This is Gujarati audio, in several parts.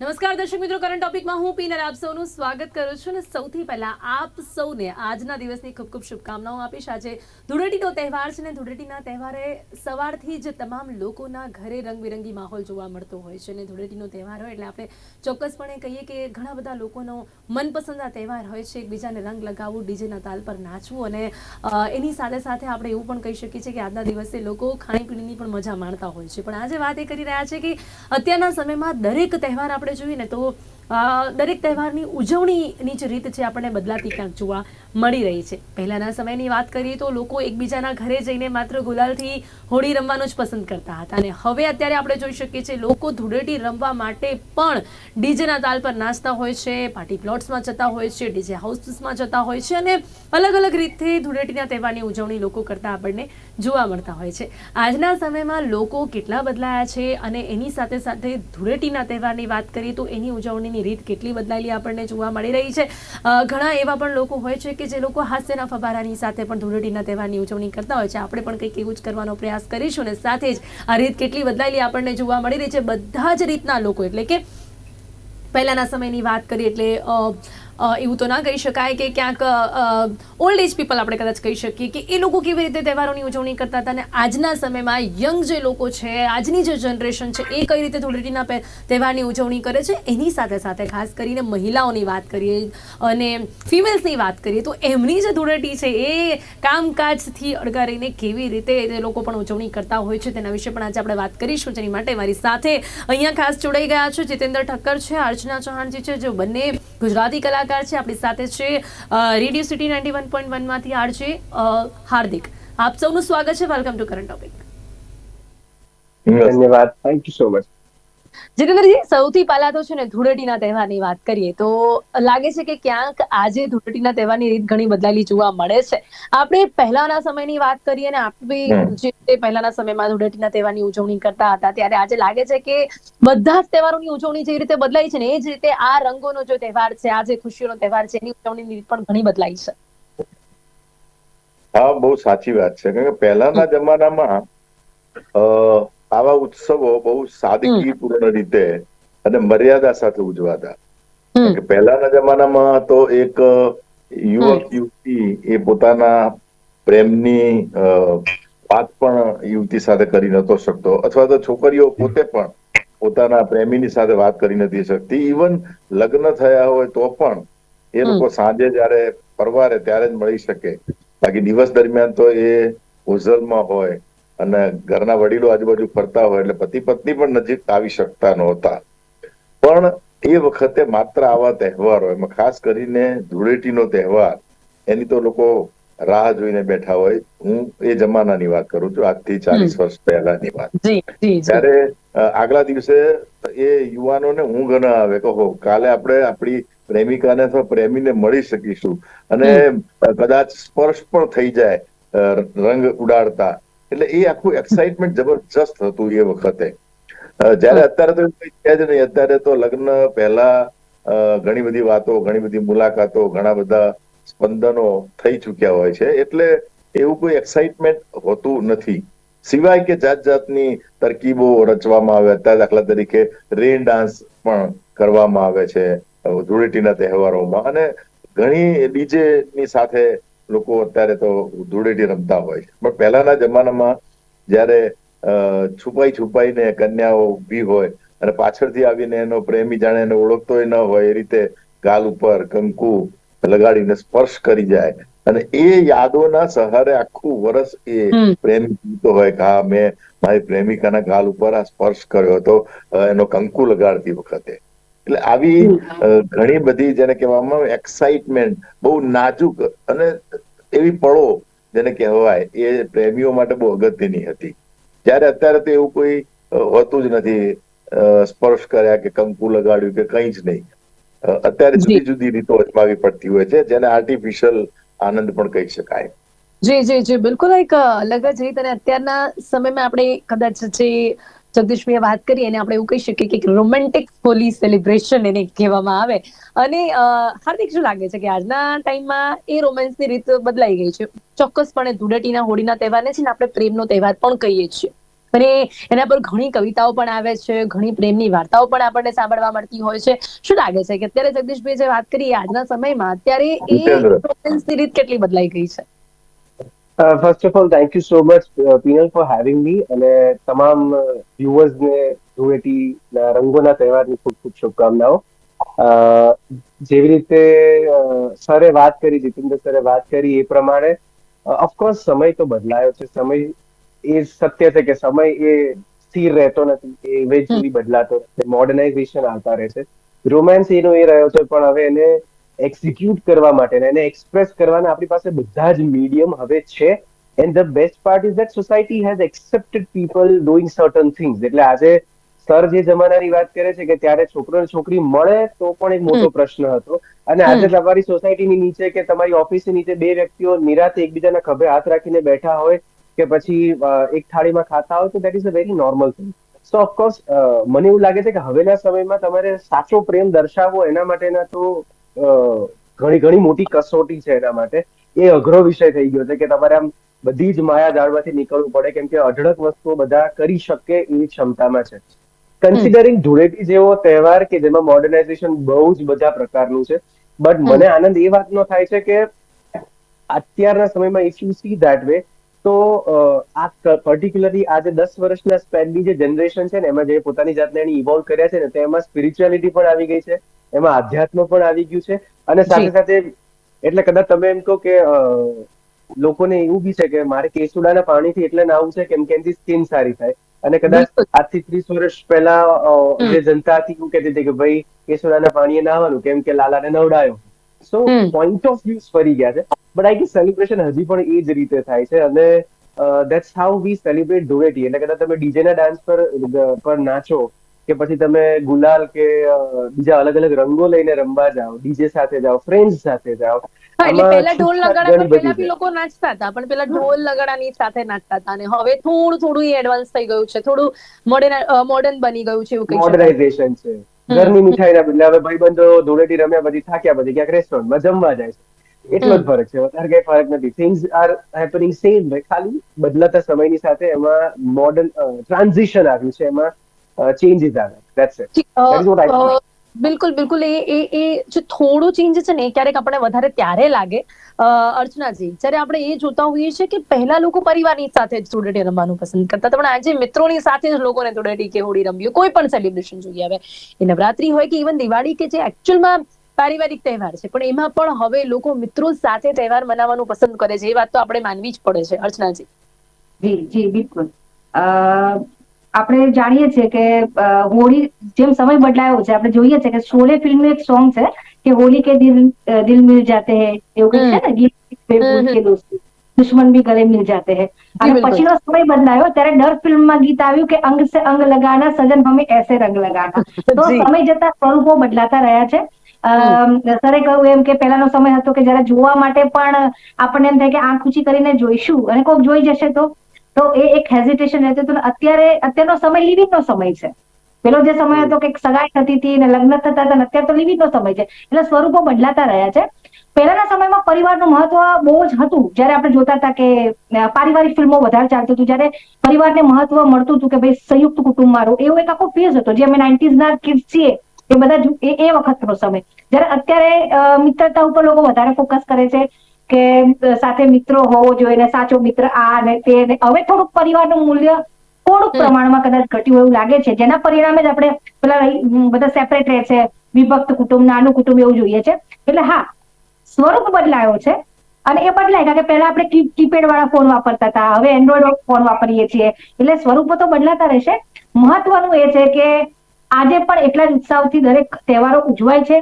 નમસ્કાર દર્શક મિત્રો કરંટ ટોપિકમાં હું પીનર આપ સૌનું સ્વાગત કરું છું અને સૌથી પહેલા આપ સૌને આજના દિવસની ખૂબ ખૂબ શુભકામનાઓ આપીશ. આજે ધૂળેટીનો તહેવાર છે અને ધૂળેટીના તહેવારે સવારથી જ તમામ લોકોના ઘરે રંગબેરંગી માહોલ જોવા મળતો હોય છે અને ધૂળેટીનો તહેવાર હોય એટલે આપણે ચોક્કસપણે કહીએ કે ઘણા બધા લોકોનો મનપસંદના તહેવાર હોય છે. એકબીજાને રંગ લગાવવું, ડીજેના તાલ પર નાચવું અને એની સાથે સાથે આપણે એવું પણ કહી શકીએ છીએ કે આજના દિવસે લોકો ખાણીપીણીની પણ મજા માણતા હોય છે. પણ આજે વાત એ કરી રહ્યા છે કે અત્યારના સમયમાં દરેક તહેવાર આપણે જોઈએ ને તો દરેક તહેવારની ઉજવણીની જે રીત છે આપણને બદલાતી ક્યાંક જોવા મળી રહી છે. પહેલાના સમયની વાત કરીએ તો લોકો એકબીજાના ઘરે જઈને માત્ર ગુલાલથી હોળી રમવાનું જ પસંદ કરતા હતા અને હવે અત્યારે આપણે જોઈ શકીએ છીએ લોકો ધૂળેટી રમવા માટે પણ ડીજેના તાલ પર નાચતા હોય છે, પાર્ટી પ્લોટ્સમાં જતા હોય છે, ડીજે હાઉસીસમાં જતા હોય છે અને અલગ અલગ રીતે ધૂળેટીના તહેવારની ઉજવણી લોકો કરતા આપણને જોવા મળતા હોય છે. આજના સમયમાં લોકો કેટલા બદલાયા છે અને એની સાથે સાથે ધૂળેટીના તહેવારની વાત કરીએ તો એની ઉજવણીની રીત કેટલી બદલાયેલી આપણને જોવા મળી રહી છે. ઘણા એવા પણ લોકો હોય છે કે જે લોકો હાસ્યના ફબારાની સાથે પણ ધૂળેટીના તહેવારની ઉજવણી કરતા હોય છે. આપણે પણ કંઈક એવું જ કરવાનો પ્રયાસ કરીશું અને સાથે જ આ રીત કેટલી બદલાયેલી આપણને જોવા મળી રહી છે. બધા જ રીતના લોકો, એટલે કે પહેલાના સમયની વાત કરીએ એટલે એવું તો ના કહી શકાય કે ક્યાંક ઓલ્ડ એજ પીપલ આપણે કદાચ કહી શકીએ કે એ લોકો કેવી રીતે તહેવારોની ઉજવણી કરતા હતા અને આજના સમયમાં યંગ જે લોકો છે, આજની જે જનરેશન છે, એ કઈ રીતે ધૂળેટીના તહેવારની ઉજવણી કરે છે? એની સાથે સાથે ખાસ કરીને મહિલાઓની વાત કરીએ અને ફિમેલ્સની વાત કરીએ તો એમની જે ધૂળેટી છે, એ કામકાજથી અળગારીને કેવી રીતે એ લોકો પણ ઉજવણી કરતા હોય છે તેના વિશે પણ આજે આપણે વાત કરીશું. જેની માટે મારી સાથે અહીંયા ખાસ જોડાઈ ગયા છે જીતેન્દ્ર ઠક્કર છે, અર્ચના ચૌહાણજી છે જો બંને ગુજરાતી કલાકાર છે આપણી સાથે છે radio city ninety one point વનમાંથી RJ Hardik. આપ સૌનું સ્વાગત છે વેલકમ ટુ કરંટ ટોપિક. ધન્યવાદ. Thank you so much Jitendraji સૌથી પહેલા તો છે ને ધૂળેટીના તહેવારની વાત કરીએ તો લાગે છે કે ક્યાંક આજે ધૂળેટીના તહેવારની રીત ઘણી બદલાયેલી જોવા મળે છે. આપણે પહેલાના સમયની વાત કરીએ ને આપણે જે રીતે પહેલાના સમયમાં ધૂળેટીના તહેવારની ઉજવણી કરતા હતા ત્યારે આજે લાગે છે કે બધા જ તહેવારોની ઉજવણી જે રીતે બદલાઈ છે ને એ જ રીતે આ રંગોનો જે તહેવાર છે આ જે ખુશીઓનો તહેવાર છે એની ઉજવણીની રીત પણ ઘણી બદલાઈ છે. હા બહુ સાચી વાત છે. કારણ કે પહેલાના જમાનામાં આવા ઉત્સવો બહુ સાદગીપૂર્ણ રીતે અને મર્યાદા સાથે ઉજવાતા. કે પહેલાના જમાનામાં તો એક યુવક યુવતી એ પોતાના પ્રેમની વાત પણ યુવતી સાથે કરી નતો શકતો. અથવા તો છોકરીઓ પોતે પણ પોતાના પ્રેમીની સાથે વાત કરી નથી શકતી. ઇવન લગ્ન થયા હોય તો પણ એ લોકો સાંજે જયારે પરવારે ત્યારે જ મળી શકે. બાકી દિવસ દરમિયાન તો એ હોઝલમાં હોય અને ઘરના વડીલો આજુબાજુ ફરતા હોય એટલે પતિ પત્ની પણ નજીક આવી શકતા નહોતા. પણ એ વખતે માત્ર આવા તહેવારો એમાં ખાસ કરીને ધૂળેટીનો તહેવાર એની તો લોકો રાહ જોઈને બેઠા હોય. હું એ જમાનાની વાત કરું છું આજથી ચાલીસ વર્ષ પહેલાની વાત. ત્યારે આગલા દિવસે એ યુવાનોને ઊંઘ ન આવે કહો કાલે આપણે આપણી પ્રેમિકાને અથવા પ્રેમીને મળી શકીશું. અને કદાચ સ્પર્શ પણ થઈ જાય રંગ ઉડાડતા. એટલે એ આખું એક્સાઇટમેન્ટ જબરજસ્ત હતું એ વખતે. જયારે અત્યારે તો એવું કંઈ છે જ નહીં. અત્યારે તો લગ્ન પહેલા ઘણી બધી વાતો ઘણી બધી મુલાકાતો ઘણા બધા સ્પંદનો થઈ ચુક્યા હોય છે. એટલે એવું કોઈ એક્સાઇટમેન્ટ હોતું નથી. સિવાય કે જાત જાતની તરકીબો રચવામાં આવે. અત્યારે દાખલા તરીકે રેન ડાન્સ પણ કરવામાં આવે છે. ધૂળેટીના તહેવારોમાં. અને ઘણી ડીજે ની સાથે લોકો અત્યારે તો ધૂળેટી રમતા હોય છે. પણ પહેલાના જમાનામાં જ્યારે છુપાઈ છુપાઈને કન્યાઓ ઊભી હોય અને પાછળથી આવીને એનો પ્રેમી જાણે એને ઓળખતોય ન હોય એ રીતે ગાલ ઉપર કંકુ લગાડીને સ્પર્શ કરી જાય. અને એ યાદોના સહારે આખું વર્ષ એ. પ્રેમી જીવતો હોય કે હા મેં મારી પ્રેમિકાના ગાલ ઉપર આ સ્પર્શ કર્યો હતો એનો કંકુ લગાડતી વખતે. એટલે આવી ઘણી બધી જેને કહેવામાં આવે એક્સાઇટમેન્ટ બહુ નાજુક અને એવી પળો જેને કહેવાય એ પ્રેમીઓ માટે બહુ અગત્યની હતી. જ્યારે અત્યારે તો એવું કોઈ હોતું જ નથી સ્પર્શ કર્યા કે કંકુ લગાડ્યું કે કંઈ જ નહીં. અત્યારે જુદી જુદી રીતો અજમાવી પડતી હોય છે જેને આર્ટિફિશિયલ આનંદ પણ કહી શકાય. જી જી જી બિલકુલ એક અલગ જ રીત અને અત્યારના સમયમાં આપણે કદાચ જે જગદીશભાઈએ વાત કરી એને આપણે એવું કહી શકીએ કે રોમેન્ટિક હોલી સેલિબ્રેશન એને કહેવામાં આવે. અને હાર્દિક શું લાગે છે કે આજના ટાઈમમાં એ રોમેન્સની રીત બદલાઈ ગઈ છે? ચોક્કસપણે ધૂળેટીના હોળીના તહેવારને છે ને આપણે પ્રેમનો તહેવાર પણ કહીએ છીએ. અને એના પર ઘણી કવિતાઓ પણ આવે છે ઘણી પ્રેમની વાર્તાઓ પણ આપણને સાંભળવા મળતી હોય છે. શું લાગે છે કે અત્યારે જગદીશભાઈ જે વાત કરી આજના સમયમાં અત્યારે એ રોમેન્સની રીત કેટલી બદલાઈ ગઈ છે? First of all thank you so much Pinal for having me અને તમામ વ્યુઅર્સને ધૂળેટી રંગોના તહેવારની ખૂબ ખૂબ શુભકામનાઓ. જેવી રીતે સરે વાત કરી જીતેન્દ્ર સરે વાત કરી એ પ્રમાણે ઓફકોર્સ સમય તો બદલાયો છે. સમય એ સત્ય છે કે સમય એ સ્થિર રહેતો નથી. એ ઇવેન્ચ્યુઅલી બદલાતો રહે મોડર્નાઇઝેશન આવતા રહે છે. રોમાન્સ એનો એ રહ્યો છે પણ હવે એને એક્ઝિક્યુટ કરવા માટે એને એક્સપ્રેસ કરવાના આપણી પાસે બધા જ મીડિયમ હવે છે. And the best part is that society has accepted people doing certain things એટલે આજે સર જે જમાનાની વાત કરે છે કે ત્યારે છોકરો અને છોકરી મળે તો પણ એક મોટો પ્રશ્ન હતો. અને આજે તમારી સોસાયટીની નીચે કે તમારી ઓફિસની નીચે બે વ્યક્તિઓ નિરાતે એકબીજાના ખભે હાથ રાખીને બેઠા હોય કે પછી એક થાળીમાં ખાતા હોય તો that is a very normal thing so of course મને એવું લાગે છે કે હવેના સમયમાં તમારે સાચો પ્રેમ દર્શાવવો એના માટેના તો ઘણી ઘણી મોટી કસોટી છે એના માટે. એ અઘરો વિષય થઈ ગયો છે કે તમારે આમ બધી જ માયા જાળવાથી નીકળવું પડે કેમ કે અઢળક વસ્તુઓ બધા કરી શકે એવી ક્ષમતામાં છે. કન્સિડરિંગ ધૂળેટી જેવો તહેવાર કે જેમાં મોડર્નાઇઝેશન બહુ જ બધા પ્રકારનું છે. બટ મને આનંદ એ વાતનો થાય છે કે અત્યારના સમયમાં if you see that way તો આ પર્ટિક્યુલરલી આજે દસ વર્ષના સ્પેનની જે જનરેશન છે ને એમાં જે પોતાની જાતને એની ઇવોલ્વ કર્યા છે ને તેમાં સ્પિરિચ્યુઆલિટી પણ આવી ગઈ છે. એમાં આધ્યાત્મ પણ આવી ગયું છે. અને સાથે સાથે એટલે કદાચ તમે એમ કહો કે લોકોને એવું બી છે કે મારે કેસુડાના પાણીથી એટલે નાવું છે કેમ કે એનાથી સ્કિન સારી થાય. અને કદાચ આજથી ત્રીસ વર્ષ પહેલા જે જનતા હતી એવું કહેતી હતી કે ભાઈ કેસુડાના પાણીએ નાહવાનું કેમ કે લાલાને નવડાયો. સો. પોઈન્ટ ઓફ વ્યૂઝ ફરી ગયા છે. બટ આઈ કે સેલિબ્રેશન હજી પણ એ જ રીતે થાય છે. અને that's how we celebrate Dhuleti. એટલે કદાચ તમે ડીજે ના ડાન્સ પર પર નાચો કે પછી તમે ગુલાલ કે બીજા અલગ અલગ રંગો લઈને રમવા જાઓ ડીજે સાથે જાઓ ફ્રેન્ડ્સ સાથે જાઓ એટલે ઢોલ નગાડા બી લોકો નાચતા હતા પણ પેલા ઢોલ નગાડાની સાથે નાચતા હતા અને હવે થોડું થોડું એડવાન્સ થઈ ગયું છે થોડું મોડર્ન મોડર્ન બની ગયું છે એવું કહી મોડર્નાઇઝેશન છે. ઘરની મીઠાઈના બદલે હવે ભાઈબંધો ધૂળેટી રમ્યા પછી થાક્યા પછી ક્યાંક રેસ્ટોરન્ટમાં જમવા જાય છે. એટલો જ. ફરક છે. વધારે કઈ ફરક નથી. થિંગ્સ આર હેપનિંગ સેમ ખાલી બદલાતા સમયની સાથે એમાં મોડર્ન ટ્રાન્ઝિશન આવ્યું છે. એમાં ચેન્જીસ આવે. That's it that is what. Uh, બિલકુલ બિલકુલ. એ એ એ જે થોડું ચેન્જ છે ને એ ક્યારેક આપણે વધારે ત્યારે લાગે. અ, અર્ચનાજી જ્યારે આપણે એ જોતા હોઈએ છીએ કે પહેલા લોકો પરિવારની સાથે જ ધૂળેટી રમવાનું પસંદ કરતા હતા પણ આજે મિત્રોની સાથે જ લોકોને ધૂળેટી કે હોળી રમવી કોઈ પણ સેલિબ્રેશન જોઈએ. હવે એ નવરાત્રી હોય કે ઇવન દિવાળી કે જે એકચ્યુઅલમાં પારિવારિક તહેવાર છે પણ એમાં પણ હવે લોકો મિત્રો સાથે તહેવાર મનાવવાનું પસંદ કરે છે એ વાત તો આપણે માનવી જ પડે છે અર્ચનાજી. જી જી બિલકુલ. અ, આપણે જાણીએ છીએ કે હોળી જેમ સમય બદલાયો છે આપણે જોઈએ છીએ કે શોલે ફિલ્મનું એક સોંગ છે કે હોલી કે દિલ દિલ મિલ જાતે હે એવું કહે છે ને કે દોસ્તી દુશ્મન ભી ગલે મિલ જાતે હે. અને પછીનો સમય બદલાયો ત્યારે ડર ફિલ્મમાં ગીત આવ્યું કે અંગ સે અંગ લગાના સજન હમે એસે રંગ લગાના. તો સમય જતા સ્વરૂપો બદલાતા રહ્યા છે. સરે કહ્યું એમ કે પહેલાનો સમય હતો કે જયારે જોવા માટે પણ આપણને એમ થાય કે આંખ ઊંચી કરીને જોઈશું અને કોઈક જોઈ જશે તો તો એ એક હેઝિટેશન રહેતું હતું અત્યારે, અત્યારનો સમય લિવિંગનો સમય છે. પેલો જે સમય હતો કે સગાઈ થતી હતી ને લગ્ન થતા હતા અત્યારે તો લિવિંગનો સમય છે. એટલે સ્વરૂપો બદલાતા રહ્યા છે. પહેલાના સમયમાં પરિવારનું મહત્વ બહુ જ હતું. જ્યારે આપણે જોતા હતા કે પારિવારિક ફિલ્મો વધારે ચાલતું હતું, જ્યારે પરિવારને મહત્વ મળતું હતું કે ભાઈ સંયુક્ત કુટુંબ મારું એવો એક આખો ફેઝ હતો, જે અમે નાઇન્ટીઝ ના કિડ્સ છીએ. એ બધા એ વખતનો સમય. જયારે અત્યારે મિત્રતા ઉપર લોકો વધારે ફોકસ કરે છે. કે સાથે મિત્રો હોવો જોઈએ ને સાચો મિત્ર આ ને તે ને. હવે થોડુંક પરિવારનું મૂલ્ય થોડુંક પ્રમાણમાં કદાચ ઘટ્યું એવું લાગે છે. જેના પરિણામે જ આપણે પેલા બધા સેપરેટ રહે છે. વિભક્ત કુટુંબ નાનું કુટુંબ એવું જોઈએ છે. એટલે હા સ્વરૂપ બદલાયો છે અને એ બદલાય. કારણ કે પહેલા આપણે કી- કીપેડ વાળા ફોન વાપરતા હતા. હવે એન્ડ્રોઈડ ફોન વાપરીએ છીએ. એટલે સ્વરૂપો તો બદલાતા રહેશે. મહત્વનું એ છે કે આજે પણ એટલા જ ઉત્સાહથી દરેક તહેવારો ઉજવાય છે.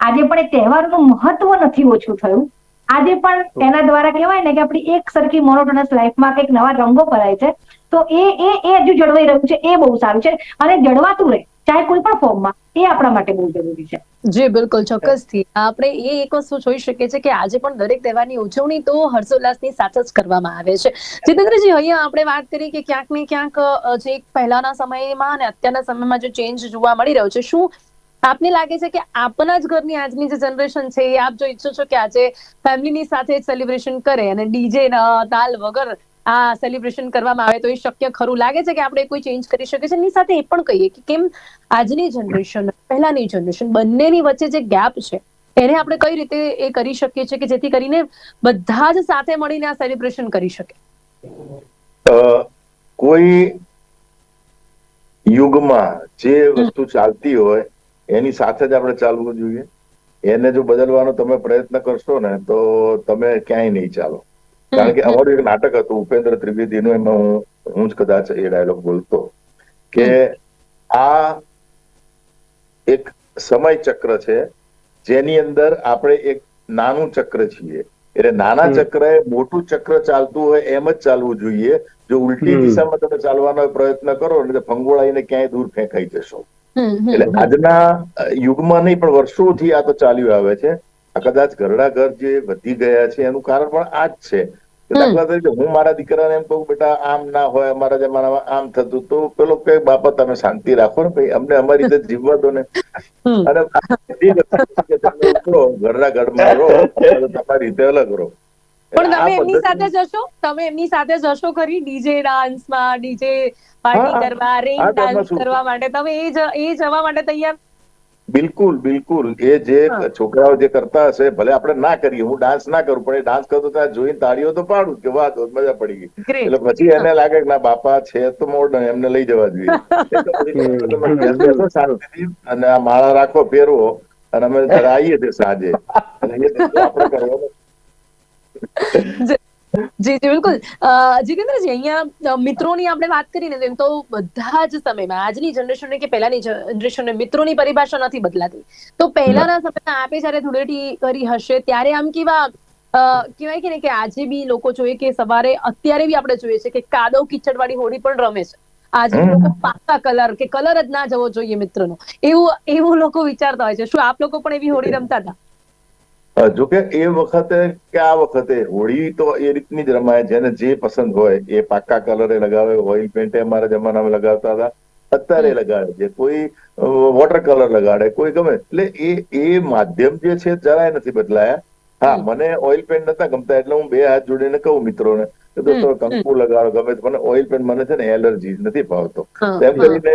આજે પણ એ તહેવારનું મહત્વ નથી ઓછું થયું. આજે પણ એના દ્વારા કહેવાય ને કે આપણી એક સરખી મોનોટોનસ લાઈફમાં કંઈક નવા રંગો ભરાય છે. તો એ એ એ હજુ જળવાઈ રહ્યું છે એ બહુ સારું છે. અને જળવાતું રહે ચાહે કોઈ પણ ફોર્મમાં એ આપણા માટે બહુ જરૂરી છે. જી બિલકુલ ચોક્કસથી. આપણે એ એક વસ્તુ જોઈ શકીએ છીએ કે આજે પણ દરેક તહેવારની ઉજવણી તો હર્ષોલ્લાસની સાથે જ કરવામાં આવે છે. જીતેન્દ્રજી અહીંયા આપણે વાત કરી કે ક્યાંક ને ક્યાંક જે પહેલાના સમયમાં અને અત્યારના સમયમાં જે ચેન્જ જોવા મળી રહ્યો છે શું આપને લાગે છે કે આપના જ ઘરની આજની જે જનરેશન છે, એ આપ જો ઈચ્છો છો કે આજે ફેમિલીની સાથે સેલિબ્રેશન કરે અને ડીજે તાલ વગર આ સેલિબ્રેશન કરવામાં આવે તો એ શક્ય ખરું? લાગે છે કે આપણે કોઈ ચેન્જ કરી શકીએ છીએ? એની સાથે એ પણ કહીએ કે કેમ આજની જનરેશન પહેલાની જનરેશન બંનેની વચ્ચે જે ગેપ છે, એને આપણે કઈ રીતે એ કરી શકીએ છીએ કે જેથી કરીને બધા જ સાથે મળીને આ સેલિબ્રેશન કરી શકે? કોઈ યુગમાં જે વસ્તુ ચાલતી હોય એની સાથે જ આપણે ચાલવું જોઈએ. એને જો બદલવાનો તમે પ્રયત્ન કરશો ને તો તમે ક્યાંય નહીં ચાલો. કારણ કે અમારું એક નાટક હતું ઉપેન્દ્ર ત્રિવેદીનું એમાં હું હું જ કદાચ એ ડાયલોગ બોલતો. કે આ એક સમય ચક્ર છે જેની અંદર આપણે એક નાનું ચક્ર છીએ. એટલે નાના ચક્ર એ મોટું ચક્ર ચાલતું હોય એમ જ ચાલવું જોઈએ. જો ઉલટી દિશામાં તમે ચાલવાનો પ્રયત્ન કરો ને તો ફંગોળાઈને ક્યાંય દૂર ફેંકાઈ જશો. એટલે આજના યુગમાં નહીં પણ વર્ષોથી આ તો ચાલ્યું આવે છે. આ કદાચ ઘરડા ઘર જે વધી ગયા છે એનું કારણ પણ આ જ છે. દાખલા તરીકે હું મારા દીકરાને એમ કહું બેટા આમ ના હોય અમારા જમાનામાં આમ થતું તો પેલો કે બાપા તમે શાંતિ રાખો ને ભાઈ અમને અમારી રીતે જીવવા દો ને. અને ઘરના ઘરમાં રહો તમારી રીતે અલગ રહો. પણ તમે એમની સાથે જશો? તમે એમની સાથે જશો ખરી? ડીજે ડાન્સમાં ડીજે પાર્ટી કરવા રેઇન ડાન્સ કરવા માટે. તમે એ એ જવા માટે તૈયાર? બિલકુલ બિલકુલ. એ જે છોકરાઓ જે કરતા હશે ભલે આપણે ના કરીએ હું ડાન્સ ના કરું પણ એ ડાન્સ કરતો ત્યાં જોઈને તાળીઓ તો પાડું કે વાહ તો મજા પડી ગઈ. એટલે પછી એને લાગે કે ના બાપા છે તો મોડર્ન એમને લઈ જવા જોઈએ. શાંતિથી અને આ માળા રાખો પહેરવો અને અમે જરા આવીએ છીએ સાંજે. અને એ આપણે કરવાનું જી જી બિલકુલ. જીતેન્દ્રજી અહીંયા મિત્રોની આપણે વાત કરીને ને તો બધા જ સમયમાં, આજની જનરેશન કે પહેલાની જનરેશન મિત્રોની પરિભાષા નથી બદલાતી. તો પહેલાના સમયમાં આપે જ્યારે ધૂળેટી કરી હશે, ત્યારે આમ કેવા કહેવાય કે ને કે આજે બી લોકો જોઈએ કે સવારે અત્યારે બી આપણે જોઈએ છે કે કાદવ કિચડ વાળી હોળી પણ રમે છે. આજે. લોકો પાકા કલર કે કલર જ ના જવો જોઈએ મિત્રનો. એવું એવું લોકો વિચારતા હોય છે. શું આપ લોકો પણ એવી હોળી રમતા હતા? અ, જો કે એ વખતે કે આ વખતે હોળી તો એ રીતની જ રમાય જેને જે પસંદ હોય એ પાકા કલરે લગાવે ઓઇલ પેન્ટ અમારા જમાનામાં લગાવતા હતા. અત્યારે. લગાડે છે. કોઈ વોટર કલર લગાડે કોઈ ગમે. એટલે એ એ માધ્યમ જે છે જરાય નથી બદલાયા. હા મને ઓઇલ પેન્ટ નતા ગમતા એટલે હું બે હાથ જોડીને કહું મિત્રોને કે દોસ્તો. કંકુ લગાડો ગમે મને ઓઇલ પેન્ટ મને છે ને એલર્જી નથી ભાવતો. હા. કરીને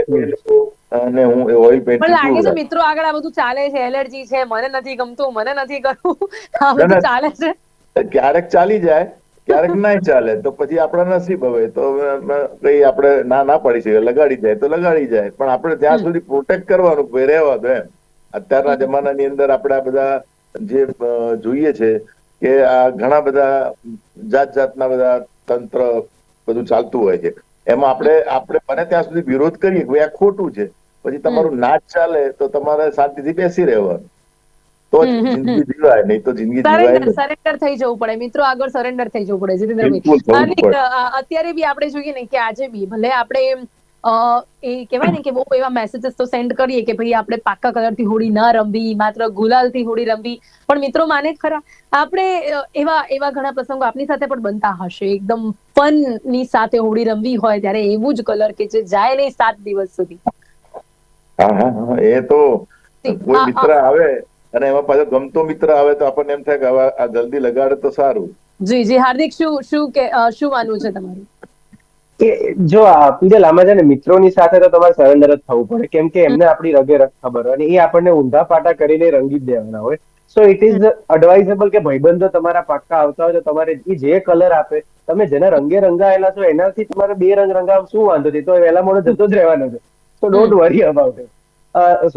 અને હું એ ઓઇલ પેન્ટ પણ લાગે છે મિત્રો આગળ આ બધું ચાલે છે એલર્જી છે મને નથી ગમતું મને નથી કરવું આ બધું ચાલે છે. ક્યારેક ચાલી જાય ક્યારેક ના ચાલે. તો પછી આપણા નસીબ હવે તો કઈ આપણે ના ના પડી શકીએ. લગાડી જાય તો લગાડી જાય. પણ આપણે ત્યાં સુધી પ્રોટેક્ટ કરવાનું કોઈ રહેવા દો એમ. અત્યારના. જમાનાની અંદર આપણે આ બધા જે જોઈએ છે કે આ ઘણા બધા જાત જાતના બધા તંત્ર બધું ચાલતું હોય છે. એમાં આપણે આપણે બને ત્યાં સુધી વિરોધ કરીએ કે ભાઈ આ ખોટું છે. પછી તમારું નાચ ચાલે તો તમારે શાંતિથી બેસી રહેવાનું. તો જિંદગી જીવાય નહીં તો જિંદગી જીવાય સરેન્ડર થઈ જવું પડે. મિત્રો આગળ સરેન્ડર થઈ જવું પડે જીતેન્દ્રભાઈ અત્યારે બી આપણે જોઈએ ને કે આજે બી ભલે આપણે એ કહેવાય ને કે બહુ એવા મેસેजेस તો સેન્ડ કરીએ કે ભાઈ આપણે પાકા કલરથી હોળી ના રમવી માત્ર ગુલાલથી હોળી રમવી. પણ મિત્રો માને ખરા આપણે એવા એવા ઘણા પ્રસંગો આપની સાથે પણ બનતા હશે. એકદમ ફનની સાથે હોળી રમવી હોય ત્યારે એવું જ કલર કે જે જાય નહીં સાત દિવસ સુધી. હા હા હા એ તો કોઈ મિત્ર આવે અને એમાં પાછો ગમતો મિત્ર આવે તો આપણને એમ થાય કે હવે આ જલ્દી લગાડે તો સારું. જી જી હાર્દિક શું શું કે શું માનવું છે તમારું? કે જો આ પીડલ આમાં છે ને મિત્રોની સાથે તો તમારે સરેન્ડર જ થવું પડે કેમ કે એમને આપણી રગે રગ ખબર હોય અને એ આપણને ઊંધા પાટા કરીને રંગી જ દેવાના હોય. સો ઇટ ઇઝ એડવાઇઝેબલ કે ભાઈબંધો તમારા પાક્કા આવતા હોય તો તમારે એ જે કલર આપે તમે જેના રંગે રંગાયેલા છો એનાથી તમારે બે રંગ રંગાવ શું વાંધો છે તો એ વહેલા મોડો જતો જ રહેવાનો છે. તો ડોન્ટ વરી અબાઉટ ઇટ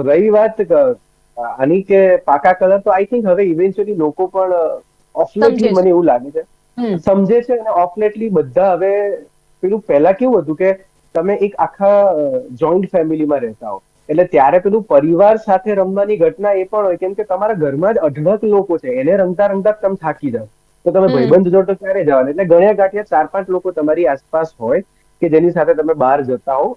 રહી વાત આની કે પાકા કલર તો આઈ થિંક હવે ઇવેન્ચ્યુઅલી લોકો પણ ઓફલેટલી મને એવું લાગે છે. સમજે છે અને ઓફલેટલી બધા હવે પેલું પહેલા કેવું હતું કે તમે એક આખા જોઈન્ટ ફેમિલીમાં રહેતા હો. એટલે ત્યારે પેલું પરિવાર સાથે રમવાની ઘટના એ પણ હોય. કેમ કે તમારા ઘરમાં જ અઢળક લોકો છે. એને રમતા રમતા તમે થાકી જાવ તો તમે ભાઈબંધ જોડે તો ક્યારે જવાના? એટલે ગણ્યા ગાંઠિયા ચાર પાંચ લોકો તમારી આસપાસ હોય કે જેની સાથે તમે બહાર જતા હો.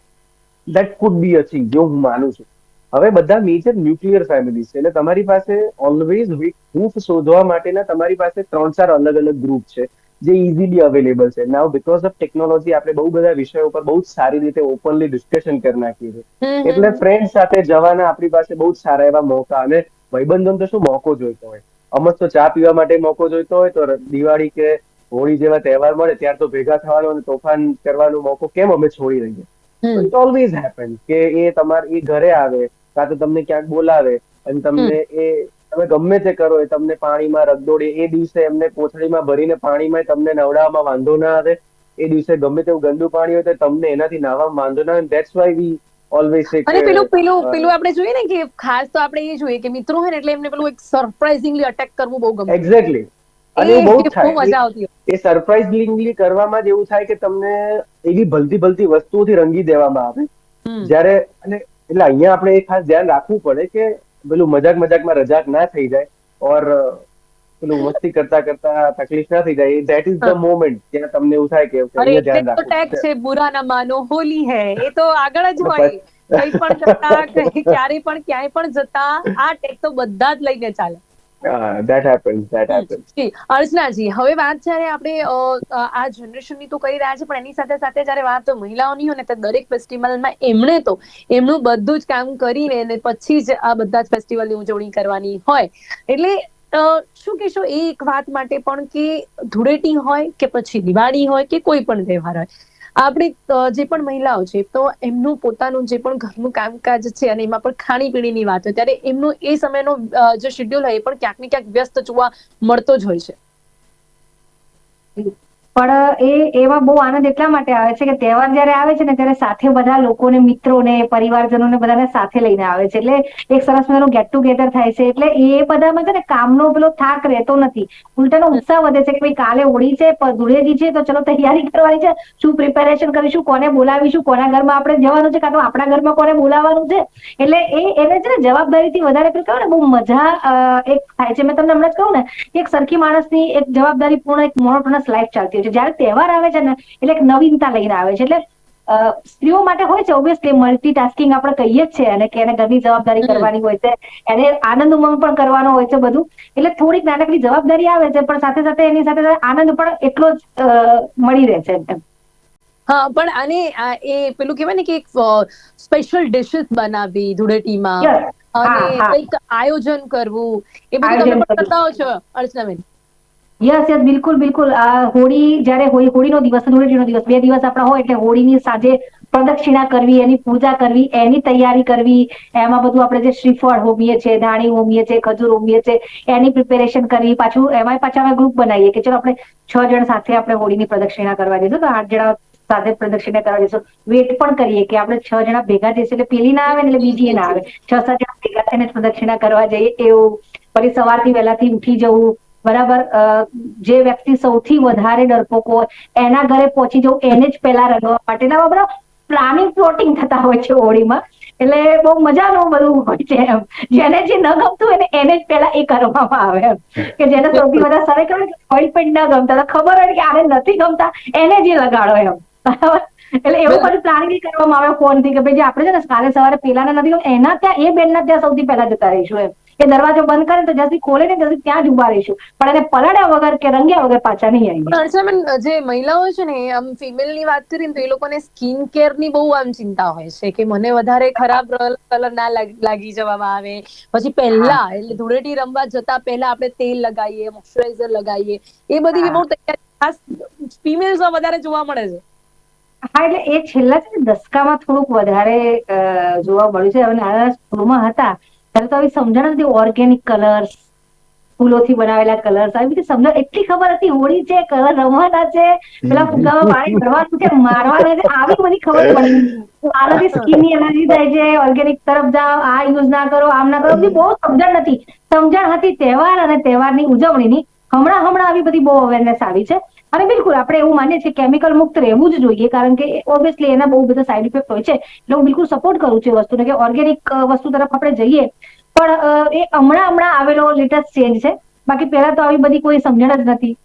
That could be a thing જો હું માનું છું. હવે બધા મેજર ન્યુક્લિયર ફેમિલી છે. એટલે તમારી પાસે ઓલવેઝ વીક પ્રૂફ શોધવા માટેના તમારી પાસે ત્રણ ચાર અલગ અલગ ગ્રુપ છે જે ઇઝીલી અવેલેબલ છે. નાવ બીકોઝ ઓફ ટેકનોલોજી આપણે બહુ બધા વિષયો પર બહુ જ સારી રીતે ઓપનલી ડિસ્કશન કરી નાખીએ છીએ. એટલે ફ્રેન્ડ સાથે જવાના આપણી પાસે બહુ જ સારા એવા મોકા અને ભાઈબંધોને તો શું મોકો જોઈતો હોય. અમસ્ત તો ચા પીવા માટે મોકો જોઈતો હોય તો દિવાળી કે હોળી જેવા તહેવાર મળે ત્યાર તો ભેગા થવાનો અને તોફાન કરવાનો મોકો કેમ અમે છોડી હમ. ઇટ ઓલવેઝ હેપન કે એ તમારે એ ઘરે આવે કાં તો તમને ક્યાંક બોલાવે અને તમને એ તમે ગમે તે કરો એ તમને પાણીમાં રગદોડે એ દિવસે એમને કોથળીમાં ભરીને પાણીમાં તમને નવડાવવામાં વાંધો ના આવે. એ દિવસે ગમે તેવું ગંદુ પાણી હોય તો તમને એનાથી નાહવામાં વાંધો ના આવે that's why we always say અને પેલું પેલું પેલું આપણે જોઈએ ને કે ખાસ તો આપણે એ જોઈએ કે મિત્રો હોય ને એટલે એમને પેલું એક સરપ્રાઇઝિંગલી અટેક કરવું બહુ ગમે. એક્ઝેક્ટલી અને એ એવું બહુ થાય એ સરપ્રાઈઝિંગલી કરવામાં જ એવું થાય કે તમને એવી ભલતી ભલતી વસ્તુઓથી રંગી દેવામાં આવે. જ્યારે અને એટલે અહીંયા આપણે એ ખાસ ધ્યાન રાખવું પડે કે પેલું મજાક મજાકમાં રજાક ના થઈ જાય ઓર પેલું મસ્તી કરતા કરતા તકલીફ ના થઈ જાય. ધેટ ઇઝ ધ મોમેન્ટ ત્યાં તમને એવું થાય કે અરે ધ્યાન છે. બુરા ના માનો હોલી હે એ તો આગળ જ હોય. કઈ પણ જતા ક્યારે પણ ક્યાંય પણ જતા આ ટેક તો બધા જ લઈને ચાલે. That happens that happens ji, Archanaji હવે વાત જ્યારે આપણે આ જનરેશનની તો કરી રહ્યા છે પણ એની સાથે સાથે જ્યારે વાત મહિલાઓની હોય ને તો દરેક ફેસ્ટિવલમાં એમણે તો એમનું બધું જ કામ કરીને પછી જ આ બધા જ ફેસ્ટિવલની ઉજવણી કરવાની હોય. એટલે શું કહેશો એ એક વાત માટે પણ કે ધૂળેટી હોય કે પછી દિવાળી હોય કે કોઈ પણ તહેવાર હોય આપણે જે પણ મહિલાઓ છે, તો એમનું પોતાનું જે પણ ઘરનું કામકાજ છે અને એમાં પણ ખાણીપીણીની વાત હોય, ત્યારે એમનું એ સમયનો જે શેડ્યુલ હોય એ પણ ક્યાંક ને ક્યાંક વ્યસ્ત જોવા મળતો જ હોય છે. પણ એ એમાં બહુ આનંદ એટલા માટે આવે છે કે તહેવાર જ્યારે આવે છે ને, ત્યારે સાથે બધા લોકોને, મિત્રોને, પરિવારજનોને બધાને સાથે લઈને આવે છે. એટલે એક સરસ મજાનું ગેટ ટુગેધર થાય છે. એટલે એ બધામાં છે ને કામનો પેલો થાક રહેતો નથી. ઉલટાનો ઉત્સાહ વધે છે કે ભાઈ કાલે હોળી છે ધૂળેજી છે, તો ચલો તૈયારી કરવાની છે. શું પ્રિપેરેશન કરીશું, કોને બોલાવીશું, કોના ઘરમાં આપણે જવાનું છે, કાં તો આપણા ઘરમાં કોને બોલાવવાનું છે? એટલે એ, એને છે ને જવાબદારીથી વધારે પેલું કહેવાય ને, બહુ મજા એક થાય છે. મેં તમને હમણાં જ કહું ને એક સરખી માણસની એક જવાબદારીપૂર્ણ, એક મોનોટોનસ લાઈફ ચાલતી હોય છે. જ્યારે તહેવાર આવે છે ને એટલે એક નવીનતા લઈને આવે છે. એટલે સ્ત્રીઓ માટે હોય છે ઓબ્વિયસલી મલ્ટીટાસ્કિંગ આપણે કહીએ જ છે અને કે એને ઘરની જવાબદારી કરવાની હોય છે એને આનંદ ઉમંગ પણ કરવાનો હોય છે બધું. એટલે થોડીક નાનકડી જવાબદારી આવે છે પણ સાથે સાથે એની સાથે આનંદ પણ એટલો જ મળી રહે છે હા પણ આને એ પેલું કહેવાય ને કે એક સ્પેશિયલ ડિશિસ બનાવવી ધૂળેટીમાં. અને. કંઈક આયોજન કરવું એ બધું તમે પણ કરતા હો છો અર્ચનાબેન? યસ યસ બિલકુલ બિલકુલ. આ હોળી, જ્યારે હોળી, હોળીનો દિવસ, ધૂળેટીનો દિવસ, બે દિવસ આપણા હોય એટલે હોળીની સાંજે પ્રદક્ષિણા કરવી, એની પૂજા કરવી, એની તૈયારી કરવી, એમાં બધું આપણે જે શ્રીફળ હોમીએ છે, ધાણી હોમીએ છે, ખજૂર હોમીએ છે, એની પ્રિપેરેશન કરવી, પાછું એમાં પાછા અમે ગ્રુપ બનાવીએ કે ચલો આપણે છ જણ સાથે આપણે હોળીની પ્રદક્ષિણા કરવા જઈશું, તો આઠ જણા સાથે પ્રદક્ષિણા કરવા જઈશું. વેટ પણ કરીએ કે આપણે છ જણા ભેગા જઈશું એટલે પેલી ના આવે એટલે બીજી ના આવે. છ સાત જણા ભેગા થઈને પ્રદક્ષિણા કરવા જઈએ એવું. પછી સવારથી વહેલાથી ઉઠી જવું બરાબર? જે વ્યક્તિ સૌથી વધારે ડરપોક હોય એના ઘરે પહોંચી જવું એને જ પહેલા રંગવા માટે. એના બધા પ્લાનિંગ પ્લોટિંગ થતા હોય છે હોળીમાં. એટલે બહુ મજાનું બધું હોય છે એમ. જેને જે ન ગમતું હોય ને એને જ પહેલા એ કરવામાં આવે એમ. કે જેને સૌથી વધારે સરે કરે ઓઇલ પેન્ટ ન ગમતા. ખબર હોય કે આને નથી ગમતા એને જે લગાડો એમ. બરાબર? એટલે એવું બધું પ્લાનિંગ કરવામાં આવે ફોનથી કે ભાઈ જે આપણે છે ને કાલે સવારે પેલાને નથી ગમતું, એના ત્યાં એ બેનના ત્યાં સૌથી પહેલા જતા રહીશું એમ. કે દરવાજો બંધ કરે તો જલ્દી ખોલે ને જલ્દી ત્યાં જ ઊભા રહીશું. પણ એને પલળ્યા વગર કે રંગ્યા વગર પાછા નહીં આવી જે મહિલાઓ છે ને આમ ફિમેલની વાત કરીને તો એ લોકોને સ્કિન કેરની બહુ આમ ચિંતા હોય છે કે મને વધારે ખરાબ કલર ના લાગી જવામાં આવે. પછી પહેલા એટલે ધૂળેટી રમવા જતા પહેલા આપણે તેલ લગાવીએ મોઇશ્ચરાઇઝર લગાવીએ. એ બધી બહુ તૈયારી ખાસ ફિમેલ્સ વધારે જોવા મળે છે. હા એટલે એ છેલ્લા છે ને દસકામાં થોડુંક વધારે જોવા મળ્યું છે. હવે નાના સ્કૂલમાં હતા. ત્યારે તો આવી સમજણ હતી ઓર્ગેનિક કલર્સ ફૂલોથી બનાવેલા કલર્સ આવી રીતે સમજણ. એટલી ખબર હતી, હોળી છે કલર રમવાના છે, પેલા ફુગામાં પાણી ભરવાનું છે, મારવાના છે, આવી બધી ખબર પડી. આનાથી સ્કીનની એલર્જી થાય છે ઓર્ગેનિક તરફ જાઓ, આ યુઝ ના કરો, આમ ના કરો, બધી બહુ સમજણ નથી. સમજણ હતી તહેવાર અને તહેવારની ઉજવણીની. હમણાં હમણાં આવી બધી બહુ અવેરનેસ આવી છે. અને બિલકુલ આપણે એવું માનીએ છીએ કેમિકલ મુક્ત રહેવું જ જોઈએ કારણ કે ઓબ્વિયસલી એના બહુ બધા સાઈડ ઇફેક્ટ હોય છે. એટલે હું બિલકુલ સપોર્ટ કરું છું એ વસ્તુને કે ઓર્ગેનિક વસ્તુ તરફ આપણે જઈએ. પણ એ હમણાં હમણાં આવેલો લેટેસ્ટ ચેન્જ છે. બાકી પહેલા તો આવી બધી કોઈ સમજણ જ નથી.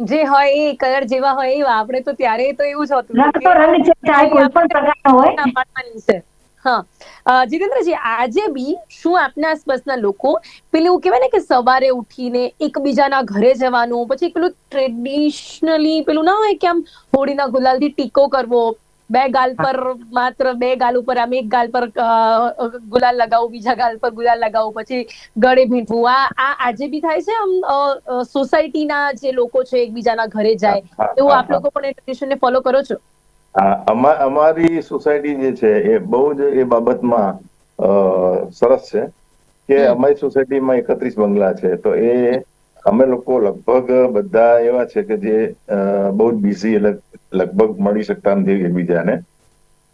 જે હોય એ કલર જેવા હોય એવા આપણે તો ત્યારે તો એવું જ હતું રંગ તો રંગ છે ચાહે કોઈ પણ પ્રકારનો હોય. છે. હા. જીતેન્દ્રજી આજે બી શું આપના આસપાસના લોકો પેલું કહેવાય ને કે સવારે ઉઠીને એકબીજાના ઘરે જવાનું પછી પેલું ટ્રેડિશનલી પેલું ના હોય કે આમ હોળીના ગુલાલથી ટીકો કરવો બે ગાલ પર માત્ર બે ગાલ ઉપર આમ એક ગાલ પર ગુલાલ લગાવું બીજા ગાલ પર ગુલાલ લગાવું પછી ગળે ભીંટવું આ આ આજે બી થાય છે આમ સોસાયટીના જે લોકો છે એકબીજાના ઘરે જાય એવું આપ લોકો પણ એ ટ્રેડિશનને ફોલો કરો છો? અમારી સોસાયટી જે છે એ બહુ જ એ બાબતમાં સરસ છે કે અમારી સોસાયટીમાં એકત્રીસ બંગલા છે. તો એ અમે લોકો લગભગ બધા એવા છે કે જે બહુ જ બિઝી લગભગ મળી શકતા નથી એકબીજાને.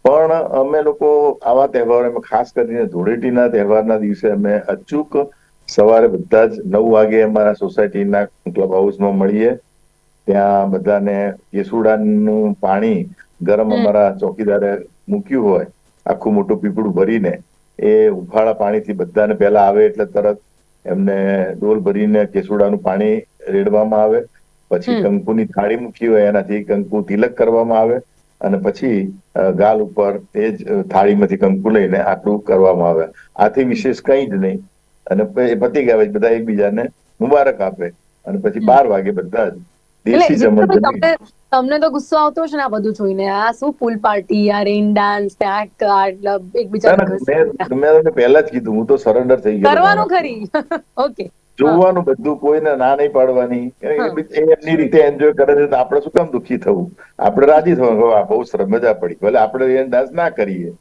પણ અમે લોકો આવા તહેવારો ખાસ કરીને ધૂળેટીના તહેવારના દિવસે અમે અચૂક સવારે બધા જ નવ વાગે અમારા સોસાયટીના ક્લબ હાઉસમાં મળીએ. ત્યાં બધાને કેસુડાનું પાણી ગરમ અમારા ચોકીદારે મૂક્યું હોય આખું મોટું પીપળું ભરીને એ ઉફાળા પાણીથી બધાને પહેલા આવે એટલે તરત એમને ડોલ ભરીને કેસુડાનું પાણી રેડવામાં આવે પછી કંકુની થાળી મૂકી હોય એનાથી કંકુ તિલક કરવામાં આવે અને પછી ગાલ ઉપર એ જ થાળીમાંથી કંકુ લઈને આટલું કરવામાં આવે. આથી વિશેષ કંઈ જ નહીં. અને પતી ગયા પછી બધા એકબીજાને મુબારક આપે. અને પછી બાર વાગે બધા જ દેશી જમણ તમને તો ગુસ્સો આવતો છે ને આ બધું જોઈને. આ શું પૂલ પાર્ટી આ રેન ડાન્સ ત્યાં આ ના એકબીજાના મેં તમને પહેલા જ કીધું હું તો સરેન્ડર થઈ ગયો. કરવાનું ખરી. ઓકે જોવાનું બધું કોઈને ના નહીં પાડવાની. એમની રીતે એન્જોય કરે છે તો આપણે શું કામ દુઃખી થવું? આપણે રાજી થવાનું કે બહુ મજા પડી. ભલે આપણે એ ડાન્સ ના કરીએ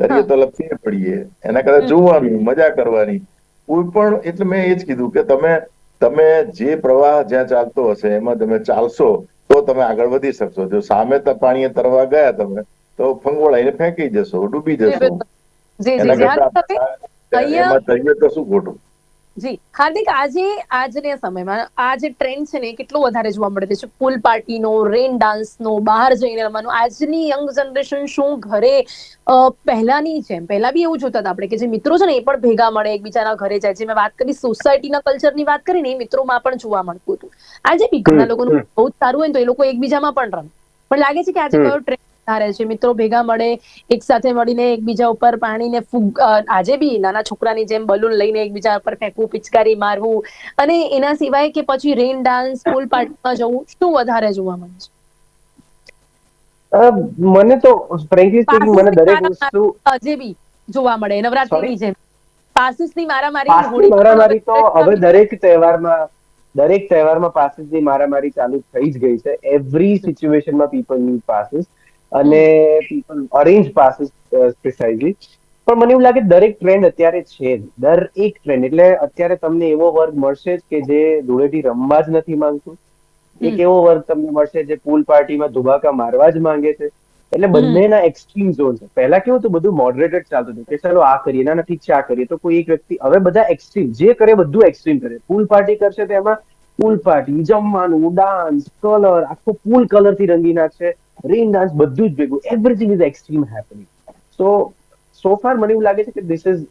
કરીએ તો લપસીને પડીએ. એના કરતા. જોવાનું મજા કરવાની. કોઈ પણ એટલે મેં એ જ કીધું કે તમે તમે જે પ્રવાહ જ્યાં ચાલતો હશે એમાં તમે ચાલશો તો તમે આગળ વધી શકશો. જો સામે પાણીએ તરવા ગયા તમે તો ફંગોળાઈને ફેંકી જશો ડૂબી જશો. જી એના જી. કરતા તો શું ખોટું? જી હાર્દિક આજે આજના સમયમાં આ જે ટ્રેન્ડ છે ને કેટલો વધારે જોવા મળે છે? પુલ પાર્ટીનો રેન ડાન્સનો બહાર જઈને રમવાનો આજની યંગ જનરેશન શું ઘરે પહેલાની જેમ પહેલા બી એવું જોતા હતા આપણે કે જે મિત્રો છે ને એ પણ ભેગા મળે એકબીજાના ઘરે જાય છે. મેં વાત કરી સોસાયટીના કલ્ચરની વાત કરી ને એ મિત્રોમાં પણ જોવા મળતું હતું. આજે બી ઘણા લોકોનું બહુ જ સારું હોય ને તો એ લોકો એકબીજામાં પણ રમે. પણ લાગે છે કે આજે કયો ટ્રેન્ડ વધારે છે. મિત્રો ભેગા મળે એક સાથે મળીને એકબીજા ઉપર પાણીને ફૂગ આજે બી નાના છોકરાની જેમ બલૂન લઈને એકબીજા ઉપર ફેંકવું પિચકારી મારવું અને એના સિવાય કે પછી રેન ડાન્સ પૂલ પાર્ટીમાં જવું શું વધારે જોવા મળે છે? મને તો ફ્રેન્કલી સ્પીકિંગ મને દરેક વસ્તુ આજે બી જોવા મળે નવરાત્રીની જેમ. પાસીસની મારામારી હોળી મારામારી તો હવે હવે દરેક તહેવારમાં દરેક તહેવારમાં પાસીસની મારામારી ચાલુ થઈ જ ગઈ છે. એવરી સિચ્યુએશનમાં પીપલ નીડ પાસીસ અને પીપલ અરેન્જ પાસીસ પ્રિસાઇઝલી પણ મને એવું લાગે દરેક ટ્રેન્ડ અત્યારે છે દર દરેક ટ્રેન્ડ એટલે અત્યારે તમને એવો વર્ગ મળશે જ કે જે ધૂળેટી રમવા જ નથી માંગતું. એક એવો વર્ગ તમને મળશે જે પૂલ પાર્ટીમાં ધુબાકા મારવા જ માંગે છે. એટલે બંનેના એક્સ્ટ્રીમ ઝોન છે પહેલા કેવું હતું બધું મોડરેટેડ ચાલતું હતું કે ચાલો આ કરીએ ના નથી ઠીક છે આ કરીએ. તો કોઈ એક વ્યક્તિ હવે બધા એક્સ્ટ્રીમ જે કરે બધું એક્સ્ટ્રીમ કરે. પૂલ પાર્ટી કરશે તો એમાં પૂલ પાર્ટી જમવાનું ડાન્સ કલર આખો પૂલ કલરથી રંગી નાખશે. રેન ડાન્સ બધું જ ભેગું. Everything is extreme happening so so far મને એવું લાગે છે કે ધીસ ઇઝ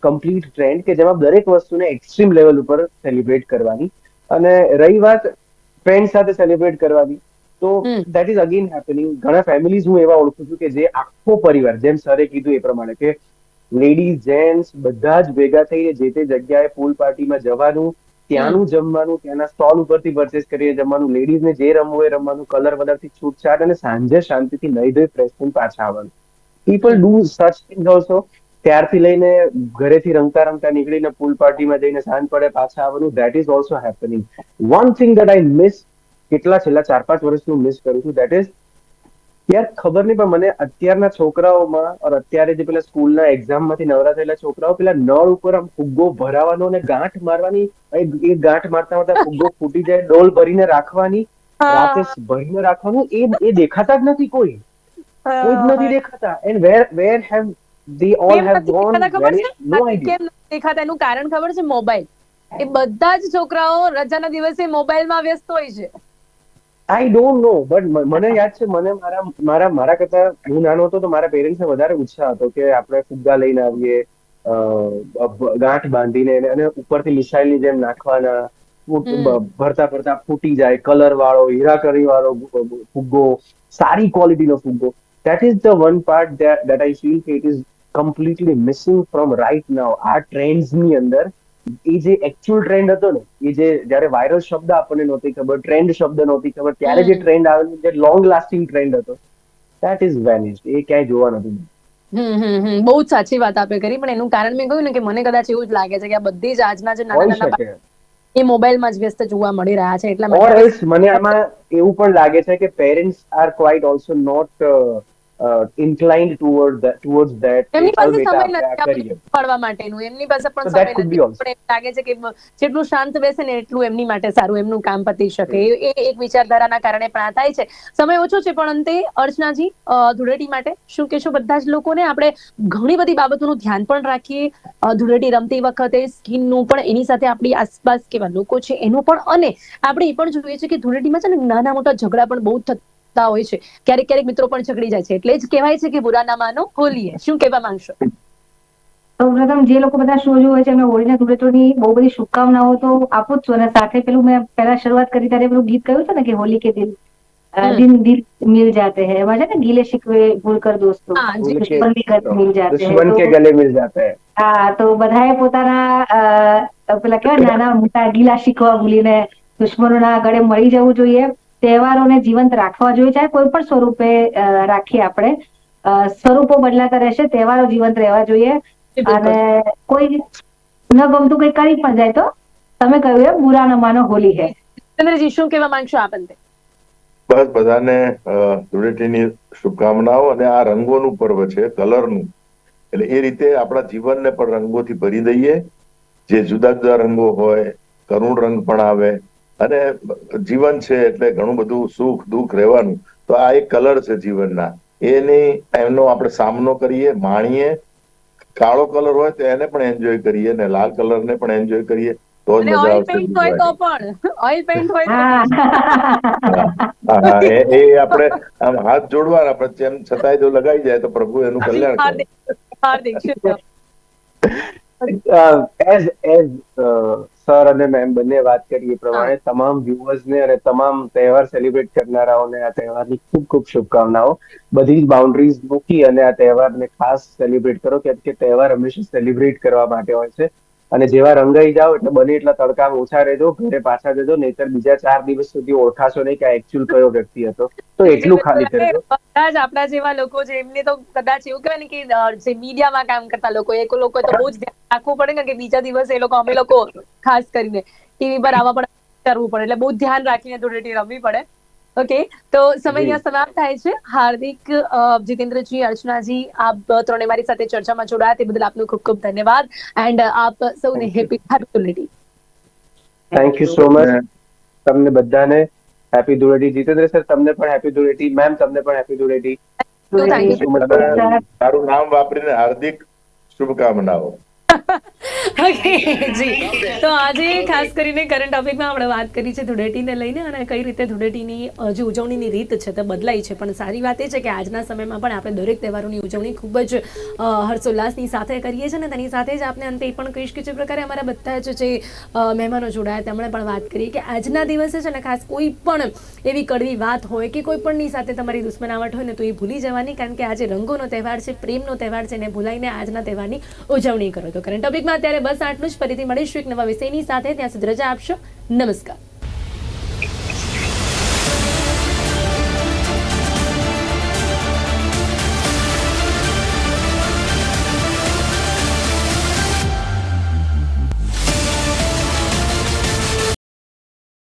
કમ્પ્લીટ ટ્રેન્ડ કે જેમાં દરેક વસ્તુને એક્સ્ટ્રીમ લેવલ ઉપર સેલિબ્રેટ કરવાની. અને રહી વાત ફ્રેન્ડ સાથે સેલિબ્રેટ કરવાની. તો દેટ ઇઝ અગેન હેપનિંગ ઘણા ફેમિલીઝ હું એવા ઓળખું છું કે જે આખો પરિવાર જેમ સરે કીધું એ પ્રમાણે કે લેડીઝ જેન્ટ્સ બધા જ ભેગા થઈને જે તે જગ્યાએ પૂલ પાર્ટીમાં જવાનું ત્યાંનું જમવાનું ત્યાંના સ્ટોલ ઉપરથી પરચેસ કરીને જમવાનું. લેડીઝને જે રમવું હોય એ રમવાનું. કલર વલરથી છૂટછાટ અને સાંજે શાંતિથી નહીં ધોઈ ફ્રેશ થઈને પાછા આવવાનું. પીપલ ડુ સચ ઓલ્સો ત્યારથી લઈને ઘરેથી રમતા રમતા નીકળીને પૂલ પાર્ટીમાં જઈને સાંજ પડે પાછા આવવાનું. That is also happening one thing that I miss કેટલા છેલ્લા ચાર પાંચ વર્ષનું મિસ કરું છું દેટ ઇઝ યાર ખબર નહીં પણ મને અત્યારના છોકરાઓમાં ઓર અત્યારે જે પેલા સ્કૂલના એક્ઝામમાંથી નવરા થયેલા છોકરાઓ પેલા નળ ઉપર આમ ફુગ્ગો ભરાવાનો અને ગાંઠ મારવાની એ ગાંઠ મારતા મારતા ફુગ્ગો ફૂટી જાય ડોલ ભરીને રાખવાની રાતે ભરીને રાખવાનું એ એ દેખાતા જ નથી કોઈ. કોઈ જ નથી દેખાતા. And where where have they all have gone no idea. દેખાતા? એનું કારણ ખબર છે મોબાઈલ. એ બધા જ છોકરાઓ રજાના દિવસે મોબાઈલમાં વ્યસ્ત હોય છે. આઈ ડોન્ટ નો બટ મને યાદ છે મને મારા મારા મારા કરતા હું નાનો હતો તો મારા પેરેન્ટ્સને વધારે ઉત્સાહ હતો કે આપણે ફુગ્ગા લઈને આવીએ ગાંઠ બાંધીને અને ઉપરથી મિસાઇલની જેમ નાખવાના ભરતા ભરતા ફૂટી જાય કલર વાળો હીરાકરી વાળો ફુગ્ગો સારી ક્વોલિટીનો ફુગ્ગો. That is the one part that I feel કે it is completely missing from right now આ ટ્રેન્ડની અંદર એ જે એકચ્યુઅલ ટ્રેન્ડ હતો ને એ જે જયારે વાયરલ શબ્દ આપણને નહોતી ખબર ટ્રેન્ડ શબ્દ નહોતી ખબર ત્યારે જે ટ્રેન્ડ આવેલો જે લોંગ લાસ્ટિંગ ટ્રેન્ડ હતો દેટ ઇઝ વેનિસ્ડ એ ક્યાંય જોવા નથી બહુ જ સાચી વાત આપે કરી પણ એનું કારણ મેં કહ્યું ને કે મને કદાચ એવું જ લાગે છે કે આ બધી જ આજના જે નાના નાના એ મોબાઈલમાં જ વ્યસ્ત જોવા મળી રહ્યા છે એટલા માટે મને આમાં એવું પણ લાગે છે કે parents are quite also not inclined toward towards that એમની પાસે સમય નથી પડવા માટેનું. એમની પાસે પણ સમય નથી. પણ એમ લાગે છે કે જેટલું શાંત બેસે ને એટલું એમની માટે સારું એમનું કામ પતી શકે. એ એક વિચારધારાના કારણે પણ આ થાય છે. સમય ઓછો છે પણ અંતે અર્ચનાજી ધૂળેટી માટે શું કહેશો બધા જ લોકોને? આપણે ઘણી બધી બાબતોનું ધ્યાન પણ રાખીએ. ધૂળેટી રમતી વખતે સ્કિનનું પણ એની સાથે આપણી આસપાસ કેવા લોકો છે એનું પણ. અને આપણે એ પણ જોઈએ છે કે ધૂળેટીમાં છે ને નાના મોટા ઝઘડા પણ બહુ થતા હોય છે. ક્યારેક ક્યારેક મિત્રો પણ ઝઘડી જાય છે. એટલે જ કહેવાય છે કે બુરા ના માનો હોલીએ શું કહેવા માંગશો? સૌપ્રથમ જે લોકો બધા શો જોવે છે એમને હોળીના ધૂળેટોની બહુ બધી શુભકામનાઓ તો આપું જ છું. અને સાથે પેલું મેં પહેલા શરૂઆત કરી ત્યારે પેલું ગીત કહ્યું છે ને કે હોલી કે દિલ દિલ મિલ જાતે હૈ. એમાં છે ને ગીલે શીખવે ભૂલ કર. ભૂલ કે દુશ્મન ભી કર મિલ જાતે હૈ. દુશ્મન કે ગલે મિલ જાતા હૈ? હા તો બધાએ પોતાના અ, પેલા કેવાય નાના મોટા ગીલા શીખવા ભૂલીને દુશ્મનોના ગળે મળી જવું જોઈએ. તહેવારોને જીવંત રાખવા જોઈએ ચાહે કોઈ પણ સ્વરૂપે રાખીએ આપણે. સ્વરૂપો બદલાતા રહેશે તહેવારો જીવંત રહેવા જોઈએ. અને કોઈ ન ગમતું કઈ કરી પણ જાય તો તમે કહ્યું એમ બુરા ન માનો હોલી હે. ચંદ્રજી શું કહેવા માંગશો આપ અંતે બસ બધાને ધૂળેટીની શુભકામનાઓ અને આ રંગોનું પર્વ છે કલરનું. એટલે એ રીતે આપણા જીવનને પણ રંગોથી ભરી દઈએ. જે જુદા જુદા રંગો હોય કરુણ રંગ પણ આવે. અને જીવન છે એટલે ઘણું બધું સુખ દુઃખ રહેવાનું. તો આ એક કલર છે જીવનના. એની એમનો આપણે સામનો કરીએ માણીએ. કાળો કલર હોય તો એને પણ એન્જોય કરીએ ને લાલ કલર ને પણ એન્જોય કરીએ. તો જ મજા આવશે એ આપણે આમ હાથ જોડવાના પણ તેમ છતાંય જો લગાઈ જાય તો પ્રભુ એનું કલ્યાણ કરે. હાર્દિક? એઝ એઝ સર અને મેમ બંને વાત કરી એ પ્રમાણે તમામ viewers ને અને તમામ તહેવાર સેલિબ્રેટ કરનારાઓને આ તહેવારની ખૂબ ખૂબ શુભકામનાઓ. બધી જ બાઉન્ડ્રીઝ મૂકી અને આ તહેવારને ખાસ સેલિબ્રેટ કરો કેમ કે તહેવાર હંમેશા સેલિબ્રેટ કરવા માટે હોય છે. અને જેવા રંગાઈ જાઓ એટલે બને એટલા તડકામાં ઓછા રહેજો ઘરે પાછા જજો નહીતર બીજા ચાર દિવસ સુધી ઓળખાશો નહીં કે એકચ્યુઅલ કયો વ્યક્તિ હતો. તો એટલું ખાલી કરજો. બધા જ આપણા જેવા લોકો છે એમને તો કદાચ એવું કહેવાય ને કે જે મીડિયામાં કામ કરતા લોકો એ લોકો તો બહુ જ ધ્યાન રાખવું પડે ને કે બીજા દિવસે એ લોકો અમે લોકો ખાસ કરીને. ટીવી પર આવવા પણ કરવું પડે એટલે બહુ ધ્યાન રાખીને ધૂળેટી રમવી પડે. ઓકે તો સમય અહીંયા સમાપ્ત થાય છે. હાર્દિક જીતેન્દ્રજી અર્ચનાજી આપ ત્રણે મારી સાથે ચર્ચામાં જોડાયા. તે બદલ આપનું ખૂબ ખૂબ ધન્યવાદ. એન્ડ આપ સૌને happy happy Dhuleti thank you so much તમને બધાને હેપી ધૂળેટી જીતેન્દ્ર સર તમને પણ હેપી ધૂળેટી મેમ તમને પણ હેપી ધૂળેટી તારું નામ વાપરીને હાર્દિક શુભકામનાઓ. જી. તો આજે ખાસ કરીને કરંટ ટોપિકમાં આપણે વાત કરી છે ધૂળેટીને લઈને અને કઈ રીતે ધૂળેટીની જે ઉજવણીની રીત છે તે બદલાઈ છે. પણ સારી વાત એ છે કે આજના સમયમાં પણ આપણે દરેક તહેવારોની ઉજવણી ખૂબ જ હર્ષોલ્લાસની સાથે કરીએ છીએ ને તેની સાથે જ આપણે અંતે પણ કહીશ કે જે પ્રકારે અમારા બધા જ જે મહેમાનો જોડાયા તેમણે પણ વાત કરી કે આજના દિવસે છે ને ખાસ કોઈ પણ એવી કડવી વાત હોય કે કોઈ પણની સાથે તમારી દુશ્મનાવટ હોય ને તો એ ભૂલી જવાની, કારણ કે આજે રંગોનો તહેવાર છે, પ્રેમનો તહેવાર છે, ને ભૂલાઈને આજના તહેવારની ઉજવણી કરો. તો કરંટ ટોપિકમાં અત્યારે બસ આટલું જ. ફરીથી મળીશું એક નવા વિષયની સાથે. ત્યાં સુધી રજા આપશો. નમસ્કાર.